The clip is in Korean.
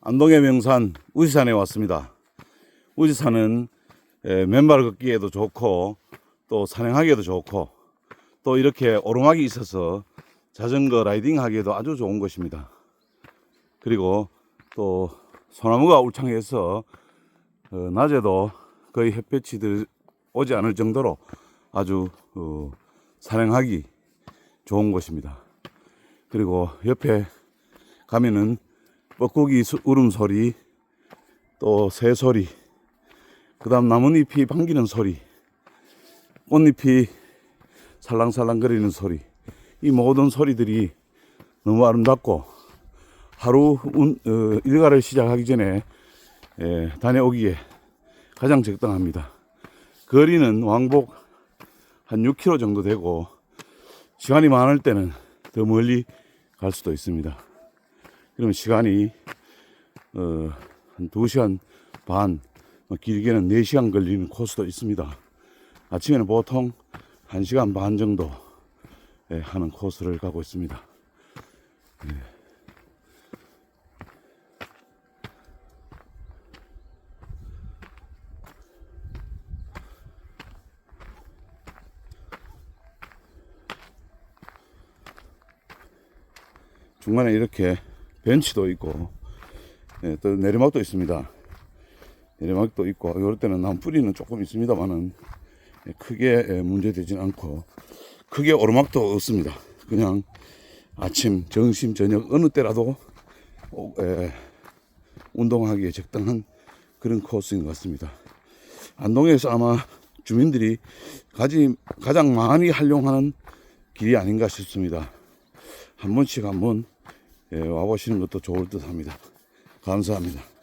안동의 명산 우지산에 왔습니다. 우지산은 에, 맨발 걷기에도 좋고 또 산행하기에도 좋고 또 이렇게 오르막이 있어서 자전거 라이딩 하기에도 아주 좋은 곳입니다. 그리고 또 소나무가 울창해서 어, 낮에도 거의 햇볕이 들 오지 않을 정도로 아주 어, 산행하기 좋은 곳입니다. 그리고 옆에 가면은 뻐꾸기 수- 울음소리, 또 새소리, 그 다음 나뭇잎이 반기는 소리, 꽃잎이 살랑살랑 거리는 소리, 이 모든 소리들이 너무 아름답고 하루 운- 어, 일과를 시작하기 전에 에, 다녀오기에 가장 적당합니다. 거리는 왕복 한 6km 정도 되고 시간이 많을 때는 더 멀리 갈 수도 있습니다. 그러면 시간이 어, 한 2시간 반, 뭐 길게는 4시간 걸리는 코스도 있습니다. 아침에는 보통 1시간 반 정도 예, 하는 코스를 가고 있습니다. 예. 중간에 이렇게 벤치도 있고 예, 또 내리막도 있습니다. 내리막도 있고 이럴 때는 난 뿌리는 조금 있습니다만은 예, 크게 예, 문제되진 않고 크게 오르막도 없습니다. 그냥 아침, 점심, 저녁 어느 때라도 어, 예, 운동하기에 적당한 그런 코스인 것 같습니다. 안동에서 아마 주민들이 가지, 가장 많이 활용하는 길이 아닌가 싶습니다. 한 번씩 한번 예, 와보시는 것도 좋을 듯 합니다. 감사합니다.